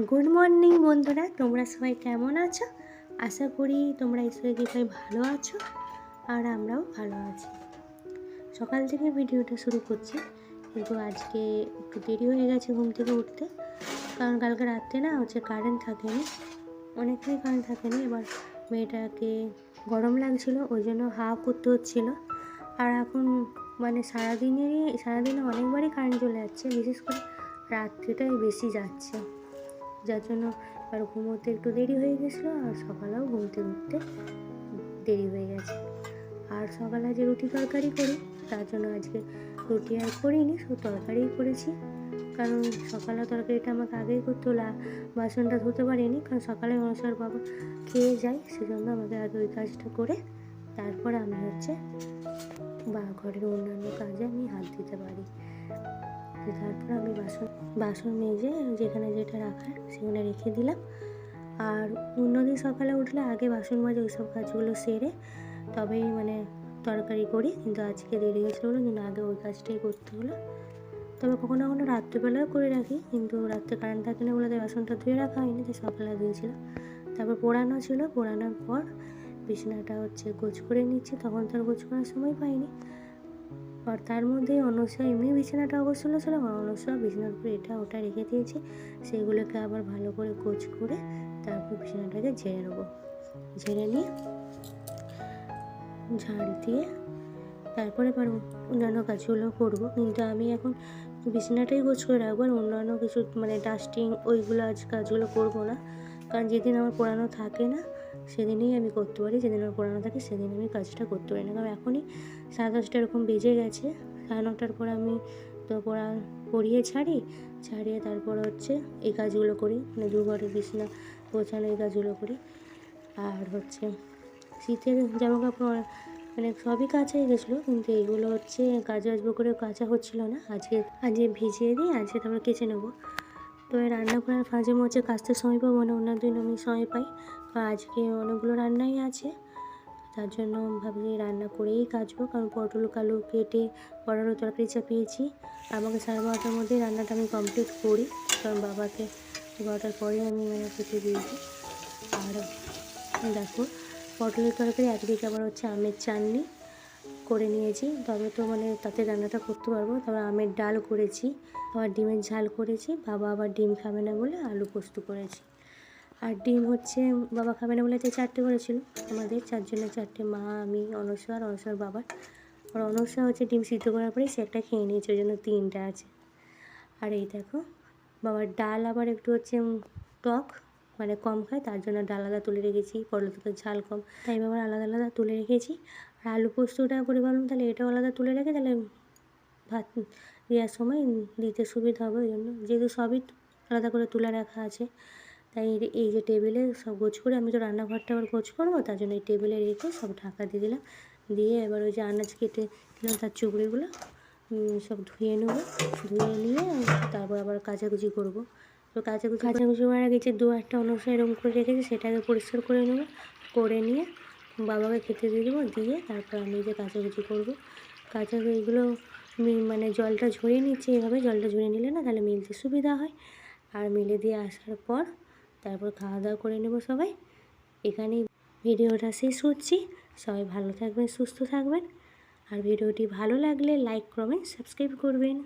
Good morning বন্ধুরা। তোমরা সবাই কেমন আছো? আশা করি তোমরা ঈশ্বরের কৃপায় ভালো আছো আর আমরাও ভালো আছি। সকাল থেকে ভিডিওটা শুরু করছি। কিন্তু আজকে একটু দেরি হয়ে গেছে ঘুম থেকে উঠতে। কারণ কালকে রাত্রে না হচ্ছে কারেন্ট থাকেনি। অনেকটাই কারেন্ট থাকেনি। এবার মেয়েটাকে গরম লাগছিল, ওই জন্য হা করতে হচ্ছিল। আর এখন মানে সারাদিনেরই, সারাদিনে অনেকবারই কারেন্ট চলে যাচ্ছে। বিশেষ করে রাত্রিটাই বেশি যাচ্ছে। যার জন্য আর ঘুমোতে একটু দেরি হয়ে গেছিল আর সকালেও ঘুমতে উঠতে দেরি হয়ে গেছে। আর সকালে যে রুটি তরকারি করি, তার জন্য আজকে রুটি আর করিনি, শুধু তরকারিই করেছি। কারণ সকালে তরকারিটা আমাকে আগেই করতে হলো বাসনটা ধুতে পারিনি, কারণ সকালে অনুসার বাবা খেয়ে যায়, সেজন্য আমাকে আগে ওই কাজটা করে তারপরে আমি হচ্ছে বা ঘরের অন্যান্য কাজে আমি হাত দিতে পারি। তারপর আমি বাসন বাসন মেজে যেখানে যেটা রাখার সেখানে রেখে দিলাম। আর অন্যদিন সকালে উঠলে আগে বাসন মাজে ওইসব কাজগুলো সেরে তবেই মানে তরকারি করি। কিন্তু আজকে দেরি হয়েছিল বলে কিন্তু আগে ওই কাজটাই করতে হলো। তবে কখনো কখনো রাত্রেবেলাও করে রাখি। কিন্তু রাত্রে কারেন্ট থাকে না বলে বাসনটা ধুয়ে রাখা হয়নি, তাই সকালে ধুয়েছিলাম। তারপর পোড়ানো ছিল। পোড়ানোর পর বিছানাটা হচ্ছে গোছ করে নিচ্ছি। তখন তার গোছ করার সময় পাইনি। আর তার মধ্যে অনসা এমনি বিছানাটা অবশ্যই ছিল আর অনসা বিছানার উপরে এটা ওটা রেখে দিয়েছি। সেগুলোকে আবার ভালো করে গোছ করে তারপর বিছানাটাকে ঝেড়ে নেব। ঝেড়ে নিয়ে ঝাড় দিয়ে তারপরে আবার অন্যান্য কাজগুলো করব। কিন্তু আমি এখন বিছানাটাই গোছ করে রাখব আর অন্যান্য কিছু মানে ডাস্টিং ওইগুলো আজ কাজগুলো করব না। কারণ যেদিন আমার পড়ানো থাকে না সেদিনই আমি করতে পারি, যেদিন আমার পড়ানো থাকে সেদিন আমি কাজটা করতে পারি। না কারণ এখনই সাড়ে দশটা এরকম বেজে গেছে, সাড়ে নটার পর আমি তো পড়া পড়িয়ে ছাড়ি, ছাড়িয়ে তারপর হচ্ছে এই কাজগুলো করি মানে দু ঘরের বিছনা গোছানো এই কাজগুলো করি। আর হচ্ছে শীতের জামা কাপড় মানে সবই কাঁচা হয়ে গেছিল, কিন্তু এগুলো হচ্ছে কাজ আসব করে কাঁচা হচ্ছিল না। আজকে আজকে ভিজিয়ে দিই আজকে তারপর কেচে নেব। তো এই রান্না করার ফাঁজে মধ্যে কাচতে সময় পাবো না, অন্য দিন আমি সময় পাই। কারণ আজকে অনেকগুলো রান্নাই আছে। তার জন্য ভাবছি রান্না করেই কাচবো, কারণ পটল, কালু কেটে বড়ারও তরকারি চাপিয়েছি। আমাকে সাড়ে বারোটার মধ্যেই রান্নাটা আমি কমপ্লিট করি, কারণ বাবাকে বারোটার পরে আমি মানে খেতে দিয়েছি আর দেখো, পটলের তরকারি একদিকে আবার হচ্ছে আমের চাটনি। করে নিয়েছি। তবে তো মানে তাতে রান্নাটা করতে পারব তবে আমের ডাল করেছি, আবার ডিমের ঝাল করেছি। বাবা আবার ডিম খাবে না বলে আলু পোস্ত করেছি। আর ডিম হচ্ছে, বাবা খাবে না বলে তাই চারটে করেছিল আমাদের। চারজনের চারটে, মা, আমি অনসা আর অনসার বাবার আর অনসা হচ্ছে ডিম সিদ্ধ করার পরে সে একটা খেয়ে নিয়েছে, ওই জন্য তিনটা আছে। আর এই দেখো, বাবার ডাল আবার একটু হচ্ছে টক মানে কম খায়, তার জন্য ডাল আলাদা তুলে রেখেছি পটল ঝাল কম। তাই বাবার আলাদা আলাদা তুলে রেখেছি। আর আলু পোস্তটা করে ভাবলাম তাহলে এটাও আলাদা তুলে রেখে তাহলে ভাত দেওয়ার সময় দিতে সুবিধা হবে ওই জন্য। যেহেতু সবই আলাদা করে তুলে রাখা আছে তাই এই- যে টেবিলে সব গোছ করে আমি তো রান্নাঘরটা আবার গোছ করব তার জন্য এই টেবিলে রেখে সব ঢাকা দিয়ে দিলাম। দিয়ে এবার ওই যে আনাজ কেটে দিলাম তার চুবড়িগুলো সব ধুয়ে নেব। ধুয়ে নিয়ে তারপর আবার কাচাকুচি করব। তো কাচাকুচি কাচাকুচি করার আগে যে দু একটা অনুষ্ঠান এরকম করে রেখেছি সেটাকে পরিষ্কার করে নেব। করে নিয়ে বাবাকে খেতে দিয়ে দেবো, দিয়ে তারপর আমি যে কাচাকুচি করব। কাচাকুচিগুলো মানে জলটা ঝরিয়ে নিচ্ছি এভাবে, জলটা ঝরিয়ে নিলে না তাহলে মিলতে সুবিধা হয়। আর মিলে দিয়ে আসার পর তারপর খাওয়া দাওয়া করে নেব সবাই। এখানেই ভিডিওটা শেষ করছি। সবাই ভালো থাকবেন, সুস্থ থাকবেন। আর ভিডিওটি ভালো লাগলে লাইক, কমেন্ট, সাবস্ক্রাইব করবেন।